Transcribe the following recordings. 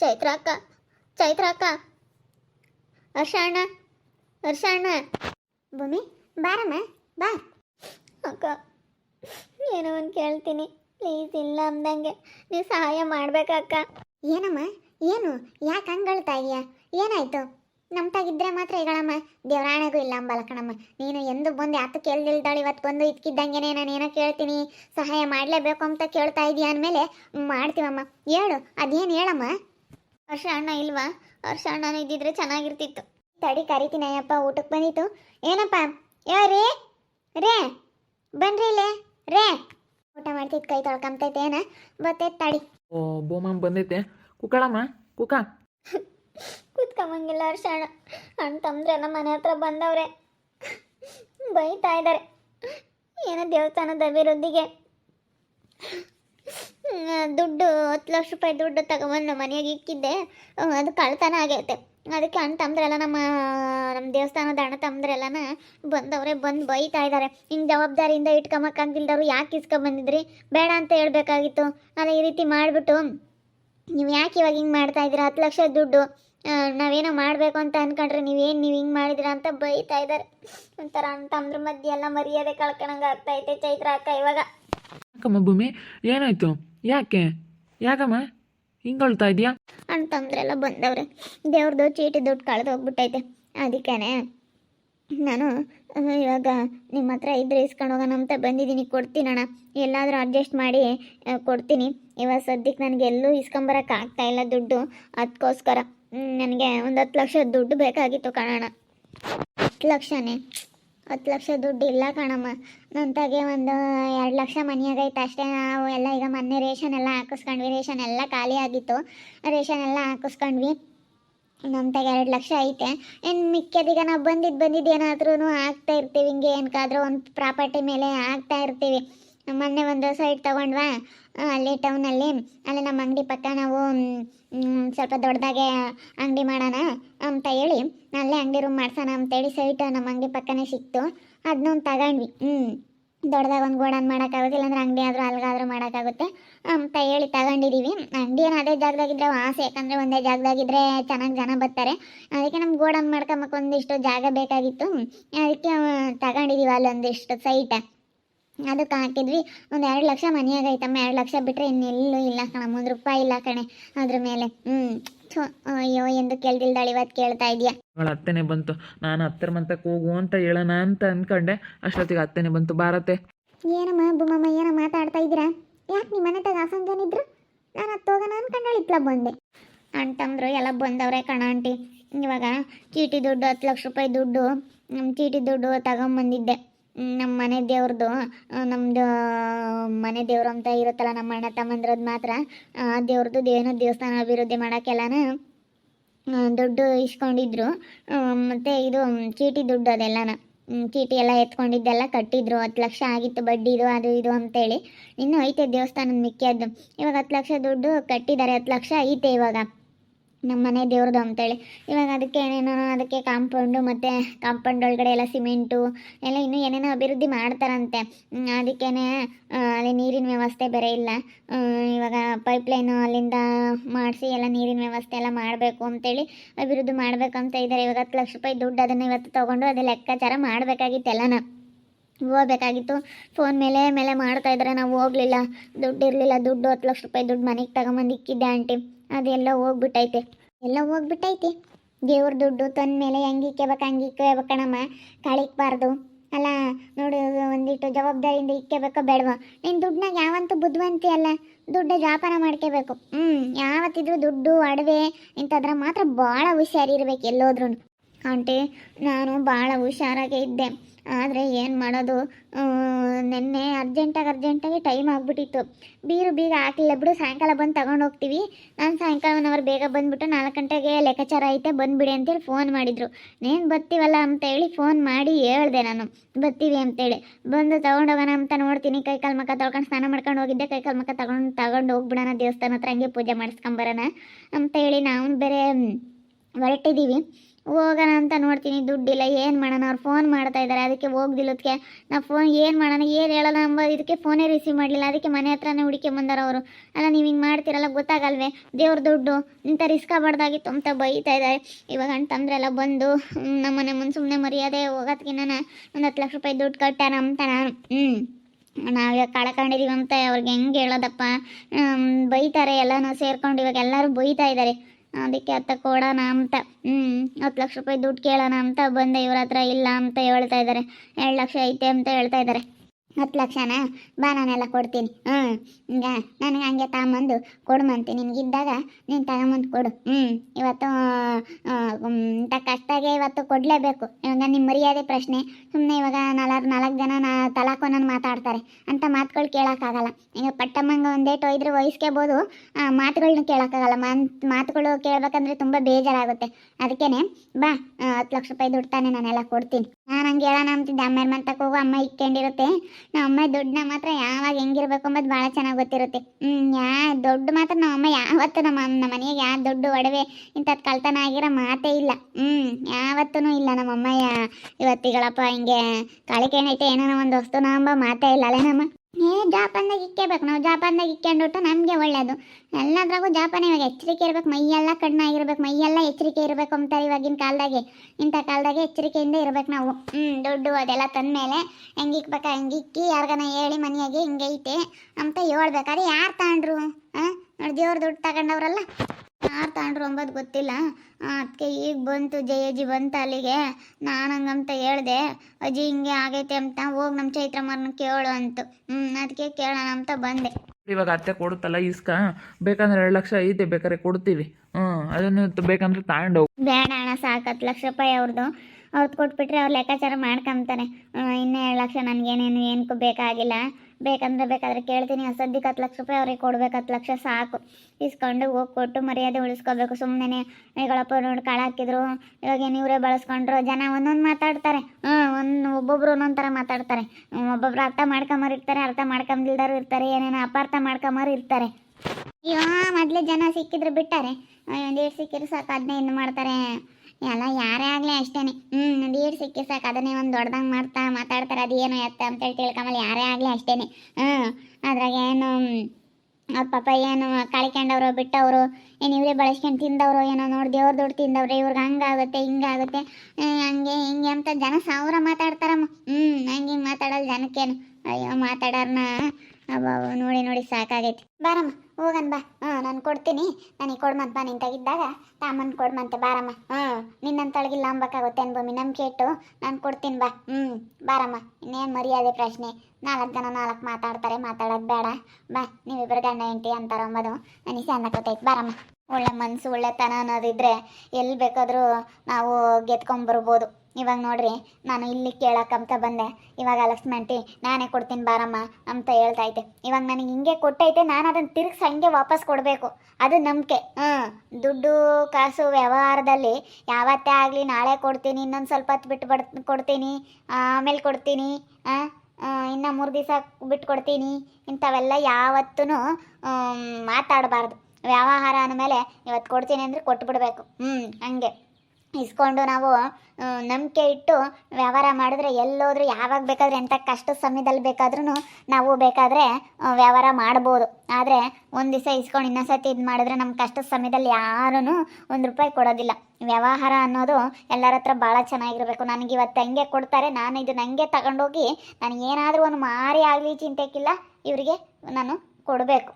ಚೈತ್ರ ಅಕ್ಕ ಚೈತ್ರ ಅಕ್ಕ ಹರ್ಷಣ್ಣ ಭೂಮಿ, ಬಾರಮ್ಮ, ಬಾ. ಅಕ್ಕ, ಏನೋ ಒಂದು ಕೇಳ್ತೀನಿ. ಪ್ಲೀಸ್ ಇಲ್ಲ ಅಂದಂಗೆ. ನೀವು ಸಹಾಯ ಮಾಡ್ಬೇಕಕ್ಕ ಏನಮ್ಮ? ಏನು? ಯಾಕೆ ಹಂಗಳ್ತಾ ಇದೆಯಾ? ಏನಾಯ್ತು? ನಮ್ಮ ತಾಗಿದ್ರೆ ಮಾತ್ರ ಹೇಳಮ್ಮ ದೇವರಾಣೆಗೂ ಇಲ್ಲ ಅಂಬಲ್ಲ ಕಣಮ್ಮ. ನೀನು ಎಂದು ಬಂದು ಯಾತು ಕೇಳ್ದಿಲ್ದಾಳು ಇವತ್ತು ಬಂದು ಇದ್ಕಿದ್ದಂಗೆನೆ ನಾನು ಏನೋ ಕೇಳ್ತೀನಿ. ಸಹಾಯ ಮಾಡಲೇಬೇಕು ಅಂತ ಕೇಳ್ತಾ ಇದೀಯ ಅಂದಮೇಲೆ ಮಾಡ್ತೀವಮ್ಮ. ಹೇಳು, ಅದೇನು ಹೇಳಮ್ಮ? ಹರ್ಷ ಅಣ್ಣ ಇಲ್ವಾ? ಹರ್ಷ ಅಣ್ಣನೂ ಇದ್ದಿದ್ರೆ ಚೆನ್ನಾಗಿರ್ತಿತ್ತು. ತಡಿ ಕರಿತೀನಿ ಅಯ್ಯಪ್ಪ ಊಟಕ್ಕೆ ಬಂದಿತ್ತು ಏನಪ್ಪ? ಯೋ ರೇ ರೇ ಬನ್ರಿ ಇಲ್ಲೇ ರೇ. ಊಟ ಮಾಡ್ತಿದ್ ಕೈ ತೊಳ್ಕೊಂತೈತೆ ಏನ? ಬರ್ತೈತೆ ತಡಿ. ಓ ಬೋಮಮ್ಮ ಬಂದೈತೆ. ಕುಕ್ಕಳಮ್ಮ ಕುಕ. ಕೂತ್ಕೊಂಬಂಗಿಲ್ಲ ಹರ್ಷ ಅಣ್ಣ. ಅಣ್ಣ ತಮ್ಮದ್ರೆ ನಮ್ಮ ಮನೆ ಹತ್ರ ಬಂದವ್ರೆ. ಬೈತಾ ಇದ್ದಾರೆ. ಏನೋ ದೇವಸ್ಥಾನದ ಅಭಿವೃದ್ಧಿಗೆ? ದುಡ್ಡು, ಹತ್ತು ಲಕ್ಷ ರೂಪಾಯಿ ದುಡ್ಡು ತಗೊಬಂದು ಮನೆಯಾಗೆ ಇಕ್ಕಿದ್ದೆ. ಅದು ಕಳ್ತನ ಆಗೈತೆ. ಅದಕ್ಕೆ ಅಣ್ಣ ತಮ್ಮದ್ರೆಲ್ಲ ನಮ್ಮ ನಮ್ಮ ದೇವಸ್ಥಾನದ ಅಣ್ಣ ತಮ್ಮದ್ರೆಲ್ಲನ ಬಂದವರೇ, ಬಂದು ಬೈತಾ ಇದ್ದಾರೆ ಹಿಂಗೆ ಜವಾಬ್ದಾರಿಯಿಂದ ಇಟ್ಕೊಂಬಕ್ಕಾಗಿಲ್ದವ್ರು ಯಾಕೆ ಇಸ್ಕೊಂಬಂದಿದ್ರಿ? ಬೇಡ ಅಂತ ಹೇಳ್ಬೇಕಾಗಿತ್ತು. ಅಲ್ಲ ಈ ರೀತಿ ಮಾಡಿಬಿಟ್ಟು ನೀವು ಯಾಕೆ ಇವಾಗ ಹಿಂಗೆ ಮಾಡ್ತಾ ಇದ್ದೀರಾ? ಹತ್ತು ಲಕ್ಷ ದುಡ್ಡು ನಾವೇನೋ ಮಾಡಬೇಕು ಅಂತ ಅನ್ಕೊಂಡ್ರೆ ನೀವೇನು ನೀವು ಹಿಂಗೆ ಮಾಡಿದ್ದೀರಾ ಅಂತ ಬೈತಾ ಇದ್ದಾರೆ ಒಂಥರ ಅಣ್ಣ ತಮ್ಮದ್ರ ಮಧ್ಯೆ ಎಲ್ಲ ಮರ್ಯಾದೆ ಕಳ್ಕೊಳಂಗೆ ಆಗ್ತೈತೆ ಚೈತ್ರ ಅಕ್ಕ ಇವಾಗ. ಯಾಕಮ್ಮ ಭೂಮಿ? ಏನಾಯ್ತು? ಯಾಕೆ? ಯಾಕಮ್ಮ? ಹಿಂಗಳ್ತಾ ಇದೆಯಾ? ಅಂತಂದ್ರೆಲ್ಲ ಬಂದವ್ರೆ. ದೇವ್ರದ್ದು ಚೀಟಿ ದುಡ್ಡು ಕಳೆದು ಹೋಗ್ಬಿಟ್ಟೈತೆ. ಅದಕ್ಕೇನೆ ನಾನು ಇವಾಗ ನಿಮ್ಮ ಹತ್ರ ಇದ್ರೆ ಇಸ್ಕೊಂಡು ಹೋಗೋಣ ಅಂತ ಬಂದಿದ್ದೀನಿ. ಕೊಡ್ತೀನಣ್ಣ ಎಲ್ಲಾದರೂ ಅಡ್ಜಸ್ಟ್ ಮಾಡಿ ಕೊಡ್ತೀನಿ. ಇವಾಗ ಸದ್ಯಕ್ಕೆ ನನಗೆ ಎಲ್ಲೂ ಇಸ್ಕೊಂಬರಕ್ಕೆ ಆಗ್ತಾ ಇಲ್ಲ ದುಡ್ಡು. ಅದಕ್ಕೋಸ್ಕರ ನನಗೆ ಒಂದು ಹತ್ತು ಲಕ್ಷ ದುಡ್ಡು ಬೇಕಾಗಿತ್ತು ಕಣಣ್ಣ. ಹತ್ತು ಲಕ್ಷನೇ? ಹತ್ತು ಲಕ್ಷ ದುಡ್ಡು ಇಲ್ಲ ಕಣಮ್ಮ. ನನ್ನ ತಾಗೆ ಒಂದು ಎರಡು ಲಕ್ಷ ಮನೆಯಾಗೈತೆ ಅಷ್ಟೇ. ನಾವು ಎಲ್ಲ ಈಗ ಮೊನ್ನೆ ರೇಷನ್ ಎಲ್ಲ ಹಾಕಿಸ್ಕೊಂಡ್ವಿ. ರೇಷನ್ ಎಲ್ಲ ಖಾಲಿ ಆಗಿತ್ತು. ರೇಷನ್ ಎಲ್ಲ ಹಾಕಿಸ್ಕೊಂಡ್ವಿ. ನಮ್ಮ ತಾಗೆ ಎರಡು ಲಕ್ಷ ಐತೆ. ಏನು ಮಿಕ್ಕದೀಗ ನಾವು ಬಂದಿದ್ದು ಬಂದಿದ್ದು ಏನಾದ್ರೂ ಹಾಕ್ತಾ ಇರ್ತೀವಿ. ಹಿಂಗೆ ಏನಕ್ಕಾದ್ರೂ ಒಂದು ಪ್ರಾಪರ್ಟಿ ಮೇಲೆ ಹಾಕ್ತಾ ಇರ್ತೀವಿ. ಮೊನ್ನೆ ಒಂದು ಸೈಟ್ ತೊಗೊಂಡ್ವಾ? ಅಲ್ಲಿ ಟೌನಲ್ಲಿ ಅಲ್ಲಿ. ನಮ್ಮ ಅಂಗಡಿ ಪಕ್ಕ ನಾವು ಸ್ವಲ್ಪ ದೊಡ್ಡದಾಗೆ ಅಂಗಡಿ ಮಾಡೋಣ ಅಂತ ಹೇಳಿ ಅಲ್ಲೇ ಅಂಗಡಿ ರೂಮ್ ಮಾಡ್ಸೋಣ ಅಂತೇಳಿ ಸೈಟ್ ನಮ್ಮ ಅಂಗಡಿ ಪಕ್ಕನೇ ಸಿಕ್ತು. ಅದನ್ನೊಂದು ತಗೊಂಡ್ವಿ. ಹ್ಞೂ ದೊಡ್ಡದಾಗ ಒಂದು ಗೋಡನ್ ಮಾಡೋಕ್ಕಾಗುತ್ತೆ ಇಲ್ಲಾಂದ್ರೆ ಅಂಗಡಿ ಆದರೂ ಅಲ್ಗಾದ್ರೂ ಮಾಡೋಕ್ಕಾಗುತ್ತೆ ಅಂತ ಹೇಳಿ ತಗೊಂಡಿದ್ದೀವಿ ಅಂಗಡಿ ಏನು ಅದೇ ಜಾಗದಾಗಿದ್ದರೆ ಆಸೆ ಯಾಕಂದರೆ ಒಂದೇ ಜಾಗದಾಗಿದ್ದರೆ ಚೆನ್ನಾಗಿ ಜನ ಬರ್ತಾರೆ. ಅದಕ್ಕೆ ನಮ್ಗೆ ಗೋಡನ್ ಮಾಡ್ಕೊಂಬಕ್ಕೆ ಒಂದಿಷ್ಟು ಜಾಗ ಬೇಕಾಗಿತ್ತು. ಅದಕ್ಕೆ ತಗೊಂಡಿದ್ದೀವಿ ಅಲ್ಲೊಂದಿಷ್ಟು ಸೈಟ್ ಅದಕ್ಕೆ ಹಾಕಿದ್ವಿ. ಒಂದು ಎರಡು ಲಕ್ಷ ಮನೆಯಾಗೈತಮ್ಮ ಎರಡು ಲಕ್ಷ ಬಿಟ್ಟರೆ ಇನ್ನೆಲ್ಲೂ ಇಲ್ಲ ಕಣ ಒಂದು ರೂಪಾಯಿ ಇಲ್ಲ ಕಣೆ ಅದ್ರ ಮೇಲೆ. ಹ್ಞೂ ಥು, ಅಯ್ಯೋ ಎಂದು ಕೇಳ್ದಿಲ್ದಾಳೆ. ಇವತ್ತು ಕೇಳ್ತಾ ಇದೆಯಾ? ಅವಳ ಅತ್ತೆನೇ ಬಂತು. ನಾನು ಹತ್ತರ ಮಂತಕ್ಕೆ ಹೋಗು ಅಂತ ಹೇಳೋಣ ಅಂತ ಅನ್ಕೊಂಡೆ. ಅಷ್ಟೊತ್ತಿಗೆ ಅತ್ತೆನೇ ಬಂತು. ಭಾರತೆ ಏನಮ್ಮ ಬುಮ್ಮಮ್ಮ ಏನ ಮಾತಾಡ್ತಾ ಇದ್ದೀರಾ? ಯಾಕೆ ನಿಮ್ಮ ಮನೆ ತಗ ಅಸಂಜನಿದ್ರು ನಾನು ಹತ್ತು ಹೋಗೋಣ ಅನ್ಕೊಂಡಾಳೆ ಇತ್ಲ ಬಂದೆ. ಅಂತಂದ್ರು ಎಲ್ಲ ಬಂದವ್ರೆ ಕಣ ಆಂಟಿ. ಇವಾಗ ಚೀಟಿ ದುಡ್ಡು ಹತ್ತು ಲಕ್ಷ ರೂಪಾಯಿ ದುಡ್ಡು ನಮ್ಮ ಚೀಟಿ ದುಡ್ಡು ತಗೊಂಬಂದಿದ್ದೆ. ನಮ್ಮ ಮನೆ ದೇವ್ರದ್ದು ನಮ್ಮದು ಮನೆ ದೇವ್ರು ಅಂತ ಇರುತ್ತಲ್ಲ ನಮ್ಮ ಅಣ್ಣ ತಮ್ಮಂದ್ರದ್ದು ಮಾತ್ರ, ಆ ದೇವ್ರದ್ದು ಏನೋ ದೇವಸ್ಥಾನ ಅಭಿವೃದ್ಧಿ ಮಾಡೋಕ್ಕೆಲ್ಲನ ದುಡ್ಡು ಇಸ್ಕೊಂಡಿದ್ರು. ಮತ್ತು ಇದು ಚೀಟಿ ದುಡ್ಡು ಅದೆಲ್ಲನ ಚೀಟಿ ಎಲ್ಲ ಎತ್ಕೊಂಡಿದ್ದೆಲ್ಲ ಕಟ್ಟಿದ್ರು. ಹತ್ತು ಲಕ್ಷ ಆಗಿತ್ತು ಬಡ್ಡಿದು ಅದು ಇದು ಅಂತೇಳಿ. ಇನ್ನೂ ಐತೆ ದೇವಸ್ಥಾನದ ಮಿಕ್ಕಿದ್ದು ಇವಾಗ ಹತ್ತು ಲಕ್ಷ ದುಡ್ಡು ಕಟ್ಟಿದ್ದಾರೆ, ಹತ್ತು ಲಕ್ಷ ಐತೆ ಇವಾಗ. ನಮ್ಮ ಮನೆ ದೇವ್ರದ್ದು ಅಂತೇಳಿ. ಇವಾಗ ಅದಕ್ಕೆ ಏನೇನೋ ಅದಕ್ಕೆ ಕಾಂಪೌಂಡು ಮತ್ತು ಕಾಂಪೌಂಡ್ ಒಳಗಡೆ ಎಲ್ಲ ಸಿಮೆಂಟು ಎಲ್ಲ ಇನ್ನೂ ಏನೇನೋ ಅಭಿವೃದ್ಧಿ ಮಾಡ್ತಾರಂತೆ. ಅದಕ್ಕೇ ಅಲ್ಲಿ ನೀರಿನ ವ್ಯವಸ್ಥೆ ಬೇರೆ ಇಲ್ಲ. ಇವಾಗ ಪೈಪ್ಲೈನು ಅಲ್ಲಿಂದ ಮಾಡಿಸಿ ಎಲ್ಲ ನೀರಿನ ವ್ಯವಸ್ಥೆ ಎಲ್ಲ ಮಾಡಬೇಕು ಅಂತೇಳಿ ಅಭಿವೃದ್ಧಿ ಮಾಡಬೇಕಂತ ಇದ್ದಾರೆ ಇವಾಗ ಹತ್ತು ಲಕ್ಷ ರೂಪಾಯಿ ದುಡ್ಡು ಅದನ್ನು ಇವತ್ತು ತೊಗೊಂಡು ಅದೇ ಲೆಕ್ಕಾಚಾರ ಮಾಡಬೇಕಾಗಿತ್ತು ಎಲ್ಲನ. ಹೋಗಬೇಕಾಗಿತ್ತು. ಫೋನ್ ಮೇಲೆ ಮೇಲೆ ಮಾಡ್ತಾ ಇದ್ದಾರೆ ನಾವು ಹೋಗಲಿಲ್ಲ. ದುಡ್ಡು ಇರಲಿಲ್ಲ. ದುಡ್ಡು ಹತ್ತು ಲಕ್ಷ ರೂಪಾಯಿ ದುಡ್ಡು ಮನೆಗೆ ತಗೊಂಬಂದು ಇಕ್ಕಿದ್ದೆ ಆಂಟಿ ಅದೆಲ್ಲ ಹೋಗ್ಬಿಟ್ಟೈತೆ. ಎಲ್ಲ ಹೋಗ್ಬಿಟ್ಟೈತೆ. ದೇವ್ರ ದುಡ್ಡು ತಂದ ಮೇಲೆ ಹೆಂಗೆ ಇಕ್ಕಬೇಕು ಹಂಗೆ ಇಕ್ಕಬೇಕಣಮ್ಮ ಕಳಿಕ್ಬಾರ್ದು ಅಲ್ಲ, ನೋಡು ಒಂದಿಟ್ಟು ಜವಾಬ್ದಾರಿಯಿಂದ ಇಕ್ಕೇಬೇಕೋ ಬೇಡವಾ. ನೀನು ದುಡ್ಡನ್ನ ಯಾವಂತೂ ಬುದ್ಧಿವಂತಿ ಅಲ್ಲ. ದುಡ್ಡು ವ್ಯಾಪಾರ ಮಾಡ್ಕೋಬೇಕು ಹ್ಞೂ ಯಾವತ್ತಿದ್ರೂ ದುಡ್ಡು, ಅಡವೆ ಇಂಥದ್ರ ಮಾತ್ರ ಭಾಳ ಹುಷಾರಿರ್ಬೇಕು ಎಲ್ಲೋದ್ರೂ ಆಂಟಿ, ನಾನು ಭಾಳ ಹುಷಾರಾಗೆ ಇದ್ದೆ. ಆದರೆ ಏನು ಮಾಡೋದು? ನಿನ್ನೆ ಅರ್ಜೆಂಟಾಗಿ ಅರ್ಜೆಂಟಾಗಿ ಟೈಮ್ ಆಗಿಬಿಟ್ಟಿತ್ತು. ಬೀರು ಬೀಗ ಹಾಕಿಲ್ಲ ಬಿಡು, ಸಾಯಂಕಾಲ ಬಂದು ತಗೊಂಡು ಹೋಗ್ತೀವಿ. ನಾನು ಸಾಯಂಕಾಲ ಒನ್ ಬೇಗ ಬಂದುಬಿಟ್ಟು ನಾಲ್ಕು ಗಂಟೆಗೆ ಲೆಕ್ಕಾಚಾರ ಐತೆ, ಬಂದುಬಿಡಿ ಅಂತೇಳಿ ಫೋನ್ ಮಾಡಿದರು. ನೇನು ಬರ್ತೀವಲ್ಲ ಅಂತ ಹೇಳಿ ಫೋನ್ ಮಾಡಿ ಹೇಳ್ದೆ ನಾನು. ಬರ್ತೀವಿ ಅಂತೇಳಿ. ಬಂದು ತಗೊಂಡೋಗೋಣ ಅಂತ ನೋಡ್ತೀನಿ. ಕೈ ಕಾಲು ಮಕ್ಕ ತೊಳ್ಕೊಂಡು ಸ್ನಾನ ಮಾಡ್ಕೊಂಡು ಹೋಗಿದ್ದೆ. ಕೈ ಕಾಲು ಮಕ್ಕ ತಗೊಂಡು ತಗೊಂಡು ಹೋಗ್ಬಿಡೋಣ ದೇವಸ್ಥಾನ ಹತ್ರ, ಹಂಗೆ ಪೂಜೆ ಮಾಡಿಸ್ಕೊಂಬರೋಣ ಅಂತ ಹೇಳಿ ನಾವು ಬೇರೆ ಹೊರಟಿದ್ದೀವಿ ಹೋಗೋಣ ಅಂತ ನೋಡ್ತೀನಿ, ದುಡ್ಡಿಲ್ಲ, ಏನು ಮಾಡೋಣ? ಅವ್ರು ಫೋನ್ ಮಾಡ್ತಾ ಇದ್ದಾರೆ, ಅದಕ್ಕೆ ಹೋಗ್ದಿಲ್ಲದಕ್ಕೆ ನಾವು ಫೋನ್ ಏನು ಮಾಡೋಣ? ಏನು ಹೇಳೋಣ ಅಂಬ ಇದಕ್ಕೆ ಫೋನೇ ರಿಸೀವ್ ಮಾಡಲಿಲ್ಲ, ಅದಕ್ಕೆ ಮನೆ ಹತ್ರನೇ ಹುಡುಕಿ ಬಂದಾರ ಅವರು. ಅಲ್ಲ, ನೀವು ಹಿಂಗೆ ಮಾಡ್ತೀರಲ್ಲ, ಗೊತ್ತಾಗಲ್ವೇ? ದೇವ್ರ ದುಡ್ಡು, ಇಂಥ ರಿಸ್ಕ್ ಆಗ್ಬಾರ್ದಾಗಿತ್ತು ಅಂತ ಬೈತಾ ಇದ್ದಾರೆ. ಇವಾಗ ಅಂತಂದ್ರೆಲ್ಲ ಬಂದು ನಮ್ಮ ನಮ್ಮನೆ ಮುಂದೆ ಸುಮ್ಮನೆ ಮರ್ಯಾದೆ ಹೋಗೋದ್ಕಿನ್ನ ಒಂದು ಹತ್ತು ಲಕ್ಷ ರೂಪಾಯಿ ದುಡ್ಡು ಕಟ್ಟಾನ ಅಂತ ನಾನು. ಹ್ಞೂ ನಾವೀಗ ಕಳ್ಕೊಂಡಿದ್ದೀವಿ ಅಂತ ಅವ್ರಿಗೆ ಹೆಂಗೆ ಹೇಳೋದಪ್ಪ? ಬೈತಾರೆ, ಎಲ್ಲನೂ ಸೇರ್ಕೊಂಡು ಇವಾಗ ಎಲ್ಲರೂ ಬೈತಾ ಇದ್ದಾರೆ. ಅದಕ್ಕೆ ಅತ್ತ ಕೊಡೋಣ ಅಂತ. ಹ್ಞೂ ಹತ್ತು ಲಕ್ಷ ರೂಪಾಯಿ ದುಡ್ಡು ಕೇಳೋಣ ಅಂತ ಬಂದೆ. ಇವ್ರ ಹತ್ರ ಇಲ್ಲ ಅಂತ ಹೇಳ್ತಾ ಇದ್ದಾರೆ. ಎರಡು ಲಕ್ಷ ಐತೆ ಅಂತ ಹೇಳ್ತಾ ಇದ್ದಾರೆ. ಹತ್ತು ಲಕ್ಷನಾ? ಬಾ, ನಾನೆಲ್ಲ ಕೊಡ್ತೀನಿ. ಹ್ಞೂ. ಈಗ ನನಗೆ ಹಂಗೆ ತಗೊಂಬಂದು ಕೊಡ್ಮಂತೆ ನಿನಗಿದ್ದಾಗ ನೀನು ತಗೊಂಬಂದು ಕೊಡು. ಹ್ಞೂ. ಇವತ್ತು ಇಂಥ ಕಷ್ಟಾಗೆ ಇವತ್ತು ಕೊಡಲೇಬೇಕು. ಇವಾಗ ನಿಮ್ಮ ಮರ್ಯಾದೆ ಪ್ರಶ್ನೆ. ಸುಮ್ಮನೆ ಇವಾಗ ನಾಲ್ಕು ನಾಲ್ಕು ಜನ ನಾ ತಲಾಕೋನನ್ನು ಮಾತಾಡ್ತಾರೆ. ಅಂತ ಮಾತುಗಳು ಕೇಳೋಕ್ಕಾಗಲ್ಲ. ಈಗ ಪಟ್ಟಮ್ಮಂಗ ಒಂದೇಟು ಒಯ್ದ್ರೆ ವಹಿಸ್ಕೋಬೋದು. ಮಾತುಗಳನ್ನ ಕೇಳೋಕ್ಕಾಗಲ್ಲ. ಮಾತ್ ಮಾತುಗಳು ಕೇಳಬೇಕಂದ್ರೆ ತುಂಬ ಬೇಜಾರಾಗುತ್ತೆ. ಅದಕ್ಕೇನೆ, ಬಾ ಹತ್ತು ಲಕ್ಷ ರೂಪಾಯಿ ದುಡ್ಡು ತಾನೆ ನಾನೆಲ್ಲ ಕೊಡ್ತೀನಿ. ನಾನು ಹಂಗೆ ಹೇಳೋಣ ಅಂತಿದ್ದೆ. ಅಮ್ಮ ಮಂತಕ್ಕೆ ಹೋಗು ಅಮ್ಮ ಇಕ್ಕೊಂಡಿರುತ್ತೆ. ನಮ್ಮ ಅಮ್ಮ ದುಡ್ಡನ್ನ ಮಾತ್ರ ಯಾವಾಗ ಹೆಂಗಿರ್ಬೇಕು ಅಂಬೋದು ಭಾಳ ಚೆನ್ನಾಗಿ ಗೊತ್ತಿರುತ್ತೆ. ಹ್ಞೂ ಯಾ, ದುಡ್ಡು ಮಾತ್ರ ನಮ್ಮ ಅಮ್ಮ ಯಾವತ್ತೂ ನಮ್ಮ ನಮ್ಮ ಮನೆಗೆ ಯಾವ ದುಡ್ಡು ಒಡವೆ ಇಂಥದ್ದು ಕಳ್ತನ ಆಗಿರೋ ಮಾತೇ ಇಲ್ಲ. ಹ್ಞೂ ಯಾವತ್ತೂ ಇಲ್ಲ ನಮ್ಮ ಅಮ್ಮ ಯಾ, ಇವತ್ತಿಗಳಪ್ಪ ಹಿಂಗೆ ಕಾಳಿಕೇನೈತೆ ಏನೋ ಒಂದು ವಸ್ತು ಅಂಬ ಮಾತೇ ಇಲ್ಲ ಅಲ್ಲೇ ನಮ್ಮ ಏ ಜಾಪಾನ್ದಾಗ ಇಕ್ಕೇಬೇಕು. ನಾವು ಜಾಪಾನ್ದಾಗ ಇಕ್ಕೊಂಡ್ಬಿಟ್ಟು ನಮಗೆ ಒಳ್ಳೆಯದು ಎಲ್ಲದ್ರಾಗೂ ಜಾಪಾನ್ ಇವಾಗ ಎಚ್ಚರಿಕೆ ಇರ್ಬೇಕು. ಮೈಯೆಲ್ಲ ಕಣ್ಣಾಗಿರ್ಬೇಕು. ಮೈಯೆಲ್ಲ ಎಚ್ಚರಿಕೆ ಇರಬೇಕು ಅಂತಾರೆ ಇವಾಗಿನ ಕಾಲದಾಗೆ. ಇಂಥ ಕಾಲದಾಗೆ ಎಚ್ಚರಿಕೆಯಿಂದ ಇರ್ಬೇಕು ನಾವು. ಹ್ಞೂ ದುಡ್ಡು ಅದೆಲ್ಲ ತಂದಮೇಲೆ ಹೆಂಗೆ ಇಕ್ಬೇಕಾ, ಹೆಂಗೆ ಇಕ್ಕಿ, ಯಾರಿಗನ ಹೇಳಿ ಮನೆಯಾಗೆ ಹಿಂಗೈತೆ ಅಂತ ಹೇಳ್ಬೇಕಾದ್ರೆ ಯಾರು ತಗೊಂಡ್ರು ಹಾಂ? ನೋಡಿ ದೇವ್ರ ದುಡ್ಡು ತಗೊಂಡವ್ರಲ್ಲ. ಯಾರು ತಗೊಂಡ್ರು ಅಂಬೋದು ಗೊತ್ತಿಲ್ಲ. ಅದಕ್ಕೆ ಈಗ ಬಂತು ಜಯಜಿ ಬಂತು ಅಲ್ಲಿಗೆ. ನಾನು ಹಂಗಂತ ಹೇಳ್ದೆ ಅಜ್ಜಿ ಹಿಂಗೆ ಆಗೈತೆ ಅಂತ ಹೋಗಿ ನಮ್ಮ ಚೈತ್ರಮ್ಮನ ಕೇಳು ಅಂತ. ಹ್ಞೂ ಅದಕ್ಕೆ ಕೇಳೋಣ ಅಂತ ಬಂದೆ. ಇವಾಗ ಅತ್ತೆ ಕೊಡುತ್ತಲ್ಲ ಇಸ್ಕ ಬೇಕಂದ್ರೆ ಎರಡು ಲಕ್ಷ ಐತೆ ಬೇಕಾದ್ರೆ ಕೊಡ್ತೀವಿ. ಹ್ಞೂ ಅದನ್ನು ಬೇಕಂದ್ರೆ ತಗೊಂಡು ಬೇಡ ಅಣ್ಣ ಸಾಕು ಹತ್ತು ಲಕ್ಷ ರೂಪಾಯಿ ಅವ್ರದ್ದು ಅವ್ರದ್ದು ಕೊಟ್ಬಿಟ್ರೆ ಅವ್ರು ಲೆಕ್ಕಾಚಾರ ಮಾಡ್ಕೊಂತಾರೆ ಇನ್ನೂ ಎರಡು ಲಕ್ಷ ನನಗೇನೇನು ಏನಕ್ಕೂ ಬೇಕಾಗಿಲ್ಲ. ಬೇಕಂದ್ರೆ ಬೇಕಾದ್ರೆ ಕೇಳ್ತೀನಿ. ಸದ್ಯಕ್ಕೆ ಹತ್ತು ಲಕ್ಷ ರೂಪಾಯಿ ಅವ್ರಿಗೆ ಕೊಡ್ಬೇಕು. ಹತ್ತು ಲಕ್ಷ ಸಾಕು. ಇಸ್ಕೊಂಡು ಹೋಗಿ ಕೊಟ್ಟು ಮರ್ಯಾದೆ ಉಳಿಸ್ಕೋಬೇಕು. ಸುಮ್ಮನೆ ಈಗಳಪ್ಪ ನೋಡಿ ಕಾಳು ಹಾಕಿದ್ರು. ಇವಾಗ ಇವರೇ ಬಳಸ್ಕೊಂಡ್ರು? ಜನ ಒಂದೊಂದು ಮಾತಾಡ್ತಾರೆ. ಹ್ಞೂ ಒಂದು ಒಬ್ಬೊಬ್ರು ಒಂದೊಂದು ಥರ ಮಾತಾಡ್ತಾರೆ. ಒಬ್ಬೊಬ್ರು ಅರ್ಥ ಮಾಡ್ಕೊಂಬರು ಇರ್ತಾರೆ, ಅರ್ಥ ಮಾಡ್ಕೊಂಬಿಲ್ದಾರು ಇರ್ತಾರೆ, ಏನೇನೋ ಅಪಾರ್ಥ ಮಾಡ್ಕೊಂಬರು ಇರ್ತಾರೆ. ಅಯ್ಯೋ, ಮೊದಲೇ ಜನ ಸಿಕ್ಕಿದ್ರು ಬಿಟ್ಟಾರೆ. ಒಂದು ಸಿಕ್ಕಿದ್ರು ಸಿಕ್ಕಿದ್ರೆ ಸಾಕು ಅದನ್ನೇ ಇನ್ನು ಮಾಡ್ತಾರೆ. ಎಲ್ಲ ಯಾರೇ ಆಗಲಿ ಅಷ್ಟೇ ಹ್ಞೂ ಒಂದು ಸಿಕ್ಕಿ ಸಾಕು. ಅದನ್ನೇ ಒಂದು ದೊಡ್ಡದಂಗೆ ಮಾಡ್ತಾ ಮಾತಾಡ್ತಾರೆ. ಅದೇನು ಎತ್ತ ಅಂತೇಳಿ ತಿಳ್ಕೊಂಬಲ್ಲಿ ಯಾರೇ ಆಗಲಿ ಅಷ್ಟೇ ಹ್ಞೂ ಅದ್ರಾಗ ಏನು ಅವ್ರ ಪಾಪ ಏನು ಕಳ್ಕೊಂಡವ್ರು ಬಿಟ್ಟವರು, ಏನು ಇವರೇ ಬಳಸ್ಕೊಂಡು ತಿಂದವರು, ಏನೋ ನೋಡಿ ದೇವ್ರ ದುಡ್ಡು ತಿಂದವ್ರೆ, ಇವ್ರಿಗೆ ಹಂಗಾಗುತ್ತೆ ಹಿಂಗಾಗುತ್ತೆ ಹಂಗೆ ಹಿಂಗೆ ಅಂತ ಜನ ಸಾವಿರ ಮಾತಾಡ್ತಾರಮ್ಮ. ಹ್ಞೂ ಹಂಗೆ ಹಿಂಗೆ ಮಾತಾಡೋದು ಜನಕ್ಕೇನು. ಅಯ್ಯೋ, ಮಾತಾಡೋರ್ನ ನೋಡಿ ನೋಡಿ ಸಾಕಾಗೈತಿ. ಬಾರಮ್ಮ. ಹೋಗನ್ ಬಾ. ಹಾಂ ನಾನು ಕೊಡ್ತೀನಿ. ನನಗೆ ಕೊಡ್ಮಂತ ಬಾ, ನಿನ್ ತೆಗಿದ್ದಾಗ. ತಾಮನ್ ಕೊಡ್ಮಂತೆ ಬಾರಮ್ಮ. ಹಾಂ ನಿನ್ನಂತೊಳಗಿಲ್ಲ ಅಂಬಕ್ಕಾಗುತ್ತೆ ಅನ್ಭೂಮಿ ನಂಬಿಕೆ ಇಟ್ಟು ನಾನು ಕೊಡ್ತೀನಿ ಬಾ. ಹ್ಞೂ ಬಾರಮ್ಮ. ಇನ್ನೇನು ಮರ್ಯಾದೆ ಪ್ರಶ್ನೆ? ನಾಲ್ಕು ಜನ ನಾಲ್ಕು ಮಾತಾಡ್ತಾರೆ, ಮಾತಾಡೋದು ಬೇಡ. ಬಾ ನೀವಿಬ್ಬರು ಗಂಡ, ಹೆಂಡತಿ ಅಂತಾರೆ ಅಂಬೋದು. ನನಗೆ ಸಣ್ಣ ಬಾರಮ್ಮ. ಒಳ್ಳೆ ಮನಸ್ಸು ಒಳ್ಳೆತನ ಅನ್ನೋದಿದ್ರೆ ಎಲ್ಲಿ ಬೇಕಾದರೂ ನಾವು ಗೆದ್ಕೊಂಬರ್ಬೋದು. ಇವಾಗ ನೋಡ್ರಿ, ನಾನು ಇಲ್ಲಿ ಕೇಳಕ್ಕಂತ ಬಂದೆ. ಇವಾಗ ಲಕ್ಷ್ಮಂಟಿ ನಾನೇ ಕೊಡ್ತೀನಿ ಬಾರಮ್ಮ ಅಂತ ಹೇಳ್ತಾ ಐತೆ ಇವಾಗ ನನಗೆ ಹಿಂಗೆ ಕೊಟ್ಟೈತೆ, ನಾನು ಅದನ್ನು ತಿರುಗಿಸಿ ಹಂಗೆ ವಾಪಸ್ ಕೊಡಬೇಕು. ಅದು ನಂಬಿಕೆ. ಹಾಂ ದುಡ್ಡು, ಕಾಸು ವ್ಯವಹಾರದಲ್ಲಿ ಯಾವತ್ತೇ ಆಗಲಿ ನಾಳೆ ಕೊಡ್ತೀನಿ, ಇನ್ನೊಂದು ಸ್ವಲ್ಪ ಹೊತ್ತು ಬಿಟ್ಟು ಬಡ್, ಕೊಡ್ತೀನಿ, ಆಮೇಲೆ ಕೊಡ್ತೀನಿ ಇನ್ನು ಮೂರು ದಿವಸ ಬಿಟ್ಟು ಕೊಡ್ತೀನಿ, ಇಂಥವೆಲ್ಲ ಯಾವತ್ತೂ ಮಾತಾಡಬಾರ್ದು. ವ್ಯವಹಾರ ಅಂದಮೇಲೆ ಇವತ್ತು ಕೊಡ್ತೀನಿ ಅಂದರೆ ಕೊಟ್ಬಿಡ್ಬೇಕು. ಹ್ಞೂ ಹಂಗೆ. ಇಸ್ಕೊಂಡು ನಾವು ನಂಬಿಕೆ ಇಟ್ಟು ವ್ಯವಹಾರ ಮಾಡಿದ್ರೆ ಎಲ್ಲೋದ್ರೂ ಯಾವಾಗ ಬೇಕಾದ್ರೆ ಎಂಥ ಕಷ್ಟದ ಸಮಯದಲ್ಲಿ ಬೇಕಾದ್ರೂ ನಾವು ಬೇಕಾದರೆ ವ್ಯವಹಾರ ಮಾಡ್ಬೋದು. ಆದರೆ ಒಂದು ದಿವಸ ಇಸ್ಕೊಂಡು ಇನ್ನೊಂದ್ಸತಿ ಇದು ಮಾಡಿದ್ರೆ ನಮ್ಮ ಕಷ್ಟದ ಸಮಯದಲ್ಲಿ ಯಾರೂ ಒಂದು ರೂಪಾಯಿ ಕೊಡೋದಿಲ್ಲ. ವ್ಯವಹಾರ ಅನ್ನೋದು ಎಲ್ಲರ ಹತ್ರ ಭಾಳ ಚೆನ್ನಾಗಿರಬೇಕು. ನನಗೆ ಇವತ್ತು ಹಂಗೆ ಕೊಡ್ತಾರೆ, ನಾನು ಇದು ನನಗೆ ತಗೊಂಡೋಗಿ ನನಗೆ ಏನಾದರೂ ಒಂದು ಮಾರಿ ಆಗಲಿ ಚಿಂತೆಕ್ಕಿಲ್ಲ ಇವರಿಗೆ ನಾನು ಕೊಡಬೇಕು.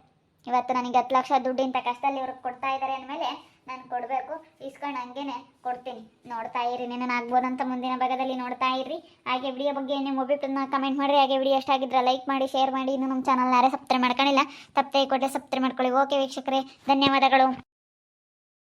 ಇವತ್ತು ನನಗೆ ಹತ್ತು ಲಕ್ಷ ದುಡ್ಡಿನ ಕಷ್ಟದಲ್ಲಿ ಇವ್ರಿಗೆ ಕೊಡ್ತಾ ಇದ್ದಾರೆ ಅಂದಮೇಲೆ ನಾನು ಕೊಡಬೇಕು. ಇಸ್ಕೊಂಡು ಹಂಗೇನೆ ಕೊಡ್ತೀನಿ. ನೋಡ್ತಾ ಇರಿ ನೀನು ಆಗ್ಬೋದಂತ ಮುಂದಿನ ಭಾಗದಲ್ಲಿ ನೋಡ್ತಾ ಇರ್ರಿ ಹಾಗೆ ವಿಡಿಯೋ ಬಗ್ಗೆ ನಿಮ್ಮ ಒಬ್ಬಿಟ್ಟನ್ನ ಕಮೆಂಟ್ ಮಾಡಿರಿ. ಹಾಗೆ ವಿಡಿಯೋ ಎಷ್ಟಾಗಿದ್ರೆ ಲೈಕ್ ಮಾಡಿ ಶೇರ್ ಮಾಡಿ. ಇನ್ನು ನಮ್ಮ ಚಾನಲ್ ಯಾರೇ ಸಬ್ಸ್ಕ್ರೈಬ್ ಮಾಡ್ಕೊಂಡಿಲ್ಲ, ತಪ್ಪದೆ ಕೊಟ್ಟರೆ ಸಬ್ಸ್ಕ್ರೈಬ್ ಮಾಡ್ಕೊಳ್ಳಿ. ಓಕೆ ವೀಕ್ಷಕರೇ, ಧನ್ಯವಾದಗಳು.